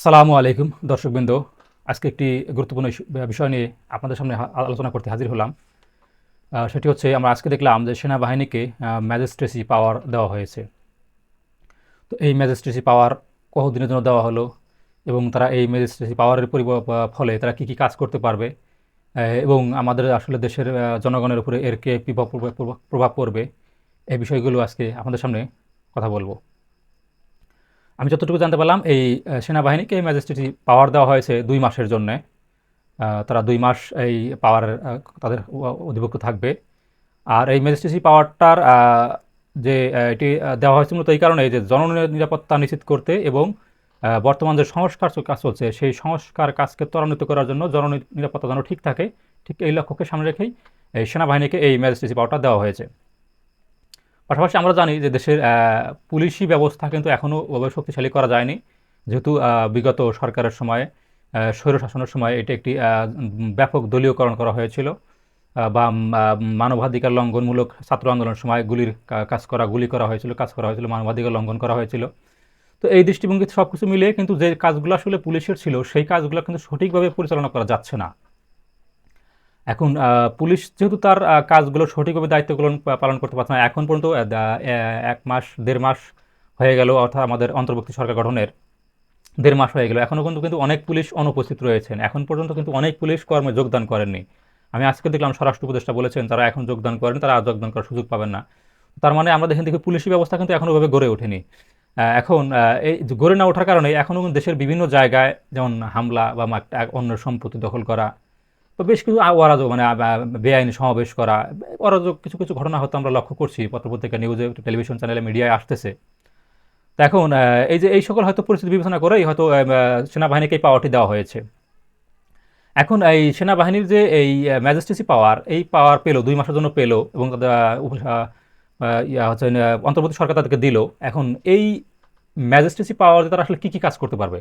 আসসালামু আলাইকুম, দর্শকবৃন্দ। আজকে একটি গুরুত্বপূর্ণ বিষয় নিয়ে আপনাদের সামনে আলোচনা করতে হাজির হলাম। সেটি হচ্ছে আমরা আজকে দেখলাম যে সেনাবাহিনীকে ম্যাজিস্ট্রেসি পাওয়ার দেওয়া হয়েছে। তো এই ম্যাজিস্ট্রেসি পাওয়ার কতদিনের জন্য দেওয়া হলো এবং তারা এই ম্যাজিস্ট্রেসি পাওয়ারের ফলে তারা কী কী কাজ করতে পারবে? এবং আমাদের আসলে দেশের জনগণের উপরে এর কে প্রভাব পড়বে, এই বিষয়গুলো আজকে আপনাদের সামনে কথা বলব। আমি যতটুকু জানতে পারলাম, এই সেনাবাহিনীকে এই ম্যাজিস্ট্রেটি পাওয়ার দেওয়া হয়েছে দুই মাসের জন্যে। তারা দুই মাস এই পাওয়ার তাদের অধিভুক্ত থাকবে। আর এই ম্যাজিস্ট্রেসি পাওয়ারটার যে এটি দেওয়া হয়েছে মূলত এই কারণে যে, জননিরাপত্তা নিশ্চিত করতে এবং বর্তমান যে সংস্কার কাজ চলছে, সেই সংস্কার কাজকে ত্বরান্বিত করার জন্য জননিরাপত্তা যেন ঠিক থাকে, ঠিক এই লক্ষ্যকে সামনে রেখেই এই সেনাবাহিনীকে এই ম্যাজিস্ট্রেসি পাওয়ারটা দেওয়া হয়েছে। পাশাপাশি আমরা জানি যে দেশের পুলিশি ব্যবস্থা কিন্তু এখনও ওভাবে শক্তিশালী করা যায়নি। যেহেতু বিগত সরকারের সময়ে আহ, স্বৈরশাসনের সময় এটি একটি ব্যাপক দলীয়করণ করা হয়েছিল। বা মানবাধিকার লঙ্ঘনমূলক ছাত্র আন্দোলনের সময় গুলির কাজ করা গুলি করা হয়েছিল কাজ করা হয়েছিল মানবাধিকার লঙ্ঘন করা হয়েছিল। তো এই দৃষ্টিভঙ্গিতে সব কিছু মিলিয়ে কিন্তু যে কাজগুলো আসলে পুলিশের ছিল সেই কাজগুলো কিন্তু সঠিকভাবে পরিচালনা করা যাচ্ছে না। এখন পুলিশ যেহেতু তার কাজগুলো সঠিকভাবে দায়িত্বগুলো পালন করতে পারছে না, এখন পর্যন্ত এক মাস, দেড় মাস হয়ে গেল, অর্থাৎ আমাদের অন্তর্বর্তী সরকার গঠনের দেড় মাস হয়ে গেল। এখনও কিন্তু কিন্তু অনেক পুলিশ অনুপস্থিত রয়েছেন। এখন পর্যন্ত কিন্তু অনেক পুলিশ কর্মে যোগদান করেননি। আমি আজকে দেখলাম স্বরাষ্ট্র উপদেষ্টা বলেছেন, তারা এখন যোগদান করেন, তারা আর যোগদান করার সুযোগ পাবেন না। তার মানে আমরা দেখেন দেখি পুলিশি ব্যবস্থা কিন্তু এখনও ভাবে গড়ে ওঠেনি। এখন এই গড়ে না ওঠার কারণে এখনও দেশের বিভিন্ন জায়গায় যেমন হামলা বা অন্য সম্পত্তি দখল করা তো বেশ কিছু অরাজক মানে বেআইনি সমাবেশ করা, অরাজক কিছু কিছু ঘটনা হয়তো আমরা লক্ষ্য করছি, পত্রপত্রিকা নিউজে টেলিভিশন চ্যানেলে মিডিয়ায় আসতেছে। তো এখন এই যে এই সকল হয়তো পরিস্থিতি বিবেচনা করেই হয়তো সেনাবাহিনীকে এই পাওয়ারটি দেওয়া হয়েছে। এখন এই সেনাবাহিনীর যে এই ম্যাজিস্ট্রেসি পাওয়ার এই পাওয়ার পেল, দুই মাসের জন্য পেল এবং হচ্ছে অন্তর্বর্তী সরকার তাদেরকে দিল। এখন এই ম্যাজিস্ট্রেসি পাওয়ার তারা আসলে কী কী কাজ করতে পারবে?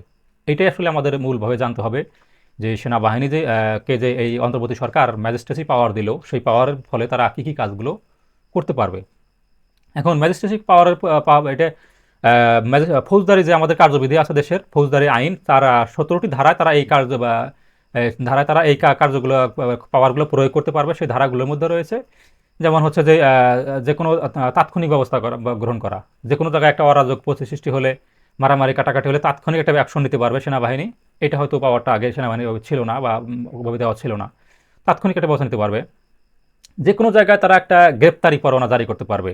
এটাই আসলে আমাদের মূলভাবে জানতে হবে। যে সেনাবাহিনী যে কে যে এই অন্তর্বর্তী সরকার ম্যাজিস্ট্রেসি পাওয়ার দিল, সেই পাওয়ারের ফলে তারা কী কী কাজগুলো করতে পারবে? এখন ম্যাজিস্ট্রেসি পাওয়ারের এটা ফৌজদারি যে আমাদের কার্যবিধি আছে দেশের, ফৌজদারি আইন, তার সতেরোটি ধারায় তারা এই কার্য ধারায় তারা এই কার্যগুলো পাওয়ারগুলো প্রয়োগ করতে পারবে, সেই ধারাগুলোর মধ্যে রয়েছে। যেমন হচ্ছে যে যে কোনো তাৎক্ষণিক ব্যবস্থা করা গ্রহণ করা। যে কোনো জায়গায় একটা অরাজক পরিস্থিতি সৃষ্টি হলে, মারামারি, কাটাকাটি হলে তাৎক্ষণিক একটা অ্যাকশন নিতে পারবে সেনাবাহিনী। এটা হয়তো পাওয়ারটা আগে সেনাবাহিনী ছিল না বা ওভাবে দেওয়া ছিল না। তাৎক্ষণিক একটা ব্যবস্থা নিতে পারবে। যে কোনো জায়গায় তারা একটা গ্রেপ্তারি পরোয়ানা জারি করতে পারবে।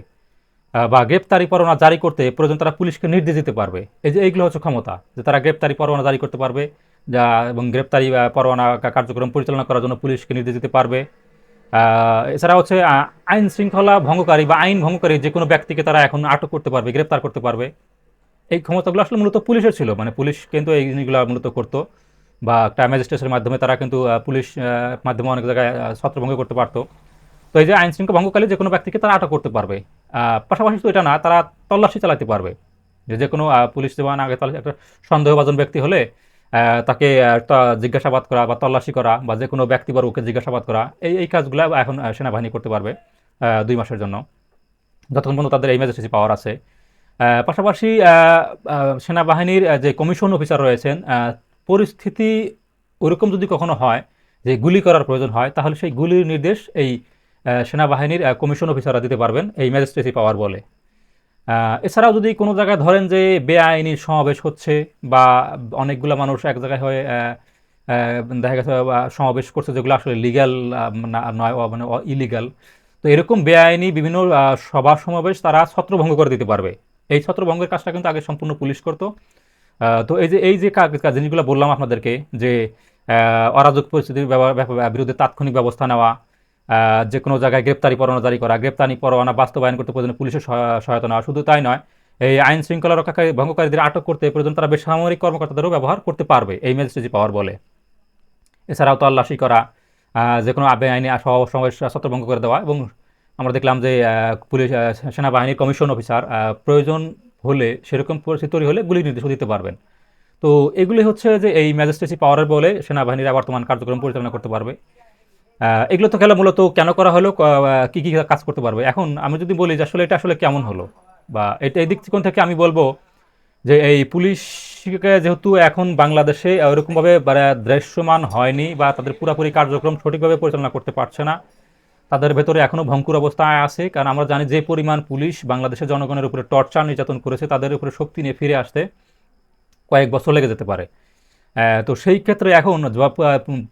বা গ্রেপ্তারি পরোয়ানা জারি করতে প্রয়োজন তারা পুলিশকে নির্দেশ দিতে পারবে। এই যে এইগুলো হচ্ছে ক্ষমতা, যে তারা গ্রেপ্তারি পরোয়ানা জারি করতে পারবে। যা, এবং গ্রেপ্তারি পরোয়ানা কার্যক্রম পরিচালনা করার জন্য পুলিশকে নির্দেশ দিতে পারবে। এছাড়া হচ্ছে আইন শৃঙ্খলা ভঙ্গকারী বা আইন ভঙ্গকারী যে কোনো ব্যক্তিকে তারা এখন আটক করতে পারবে, গ্রেপ্তার করতে পারবে। এই ক্ষমতাগুলো আসলে মূলত পুলিশের ছিল। মানে পুলিশ কিন্তু এই জিনিসগুলো মূলত করতো বা একটা ম্যাজিস্ট্রেটের মাধ্যমে তারা কিন্তু পুলিশ মাধ্যমে অনেক জায়গায় ছত্রভঙ্গ করতে পারতো। তো এই যে আইন শৃঙ্খলা ভঙ্গকারী যে কোনো ব্যক্তিকে তারা আটক করতে পারবে। পাশাপাশি তো এটা না, তারা তল্লাশি চালাতে পারবে। যে যে কোনো পুলিশ জওয়ান, আগে তাহলে একটা সন্দেহভাজন ব্যক্তি হলে তাকে জিজ্ঞাসাবাদ করা বা তল্লাশি করা বা যে কোনো ব্যক্তিবর্গকে জিজ্ঞাসাবাদ করা, এই এই কাজগুলো এখন সেনাবাহিনী করতে পারবে দুই মাসের জন্য। যতক্ষণ পর্যন্ত তাদের এই ম্যাজিস্ট্রেসি পাওয়ার আছে। পাশাপাশি সেনাবাহিনীর যে কমিশন অফিসার রয়েছেন পরিস্থিতি ওরকম যদি কখনো হয় যে গুলি করার প্রয়োজন হয়, তাহলে সেই গুলির নির্দেশ এই সেনাবাহিনীর কমিশন অফিসাররা দিতে পারবেন এই ম্যাজিস্ট্রেসি পাওয়ার বলে। এছাড়াও যদি কোনো জায়গায় ধরেন যে বেআইনি সমাবেশ হচ্ছে বা অনেকগুলো মানুষ এক জায়গায় হয়ে দেখা গেছে সমাবেশ করছে যেগুলো আসলে লিগ্যাল নয় মানে ইলিগাল তো এরকম বেআইনি বিভিন্ন সভা সমাবেশ তারা ছত্রভঙ্গ করে দিতে পারবে। এই ছত্রভঙ্গের কাজটা কিন্তু আগে সম্পূর্ণ পুলিশ করতো। তো এই যে এই যে জিনিসগুলো বললাম আপনাদেরকে, যে অরাজক পরিস্থিতির বিরুদ্ধে তাৎক্ষণিক ব্যবস্থা নেওয়া যে কোনো জায়গায় গ্রেপ্তারি পরোয়ানা জারি করা, গ্রেপ্তারি পরোয়ানা বাস্তবায়ন করতে প্রয়োজন পুলিশের সহায়- সহায়তা নেওয়া, শুধু তাই নয়, এই আইন শৃঙ্খলা রক্ষাকারী ভঙ্গকারীদের আটক করতে প্রয়োজন তারা বেসামরিক কর্মকর্তাদেরও ব্যবহার করতে পারবে, এই ম্যাজিস্ট্রেসি পাওয়ার বলে। এছাড়াও তল্লাশি করা যে কোনো আইনি সভা সমাবেশ ছত্রভঙ্গ করে দেওয়া এবং আমরা দেখলাম যে পুলিশ সেনাবাহিনীর কমিশন অফিসার প্রয়োজন হলে, সেরকম পরিস্থিতি তৈরি হলে গুলি নির্দেশও দিতে পারবেন। তো এগুলি হচ্ছে যে, এই ম্যাজিস্ট্রেসি পাওয়ারের বলে সেনাবাহিনীরা বর্তমান কার্যক্রম পরিচালনা করতে পারবে। এগুলো তো খেলা মূলত কেন করা হলো, ক- কি কাজ করতে পারবে? এখন আমি যদি বলি যে, আসলে এটা আসলে কেমন হলো? বা এটা এই দিক থেকে আমি বলব যে, এই পুলিশকে যেহেতু এখন বাংলাদেশে ওরকমভাবে মানে দৃশ্যমান হয়নি বা তাদের পুরোপুরি কার্যক্রম সঠিকভাবে পরিচালনা করতে পারছে না তাদের ভেতরে এখনও ভঙ্কুর অবস্থায় আছে, কারণ আমরা জানি যে পরিমাণ পুলিশ বাংলাদেশের জনগণের উপরে টর্চার নির্যাতন করেছে, তাদের উপরে শক্তি নিয়ে ফিরে আসতে কয়েক বছর লেগে যেতে পারে। তো সেই ক্ষেত্রে এখন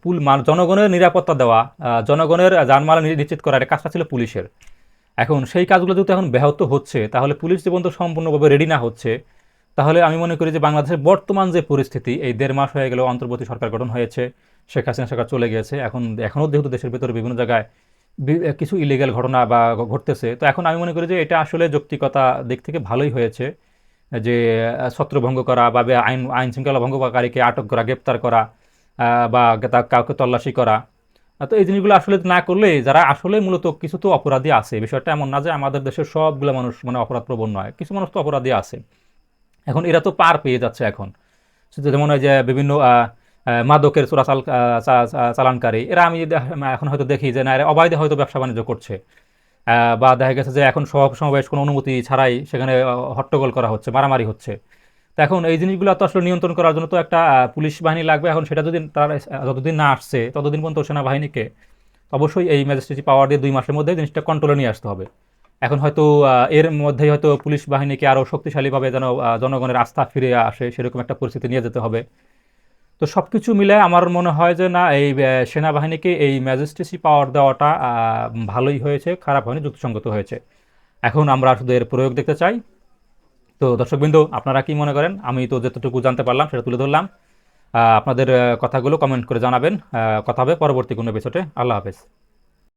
পুল, মান- জনগণের নিরাপত্তা দেওয়া জনগণের জানমাল নিশ্চিত করা, এটা কাজটা ছিল পুলিশের। এখন সেই কাজগুলো যেহেতু এখন ব্যাহত হচ্ছে, তাহলে পুলিশ জীবন তো সম্পূর্ণভাবে রেডি না হচ্ছে। তাহলে আমি মনে করি যে বাংলাদেশের বর্তমান যে পরিস্থিতি, এই দেড় মাস হয়ে গেল অন্তর্বর্তী সরকার গঠন হয়েছে, শেখ হাসিনা সরকার চলে গিয়েছে, এখন এখনও যেহেতু দেশের ভেতরে বিভিন্ন জায়গায় কিছু ইলিগাল ঘটনা বা ঘটতেছে। তো এখন আমি মনে করি যে এটা আসলে যৌক্তিকতা দিক থেকে ভালোই হয়েছে, যে ছত্রভঙ্গ করা বা আইন আইন শৃঙ্খলা ভঙ্গকারীকে আটক করা, গ্রেপ্তার করা বা তা- কাউকে তল্লাশি করা। তো এই জিনিসগুলো আসলে না করলে যারা আসলে মূলত কিছু তো অপরাধী আছে, বিষয়টা এমন না যে আমাদের দেশের সবগুলো মানুষ মানে অপরাধ প্রবণ নয়, কিছু মানুষ তো অপরাধী আছে। এখন এরা তো পার পেয়ে যাচ্ছে এখন। যেমন ওই যে বিভিন্ন মাদকের চোরাচাল আহ, চা- চা- চালানকারী। এরা আমি এখন হয়তো দেখি যে না এরা অবাধে হয়তো ব্যবসা বাণিজ্য করছে। বা দেখা গেছে যে এখন সব সমাবেশ কোনো অনুমতি ছাড়াই সেখানে হট্টগোল করা হচ্ছে মারামারি হচ্ছে। তো এখন এই জিনিসগুলো তো আসলে নিয়ন্ত্রণ করার জন্য তো একটা পুলিশ বাহিনী লাগবে। এখন সেটা যদি তারা যতদিন না আসছে ততদিন পর্যন্ত সেনাবাহিনীকে অবশ্যই এই ম্যাজিস্ট্রেসি পাওয়ার দিয়ে দুই মাসের মধ্যে জিনিসটা কন্ট্রোলে নিয়ে আসতে হবে। এখন হয়তো এর মধ্যেই হয়তো পুলিশ বাহিনীকে আরও শক্তিশালীভাবে যেন জনগণের আস্থা ফিরে আসে সেরকম একটা পরিস্থিতি নিয়ে যেতে হবে। তো সব কিছু মিলে আমার মনে হয় যে না, এই সেনাবাহিনীকে এই ম্যাজিস্ট্রেসি পাওয়ার দেওয়াটা ভালোই হয়েছে, খারাপ হয়নি, যুক্তিসঙ্গত হয়েছে। এখন আমরা শুধু এর প্রয়োগ দেখতে চাই। তো দর্শকবৃন্দ, আপনারা কি মনে করেন? আমি তো যতটুকু জানতে পারলাম, সেটা তুলে ধরলাম। আপনাদের কথাগুলো কমেন্ট করে জানাবেন। কথা হবে পরবর্তী কোনো এপিসোডে আল্লাহ হাফেজ।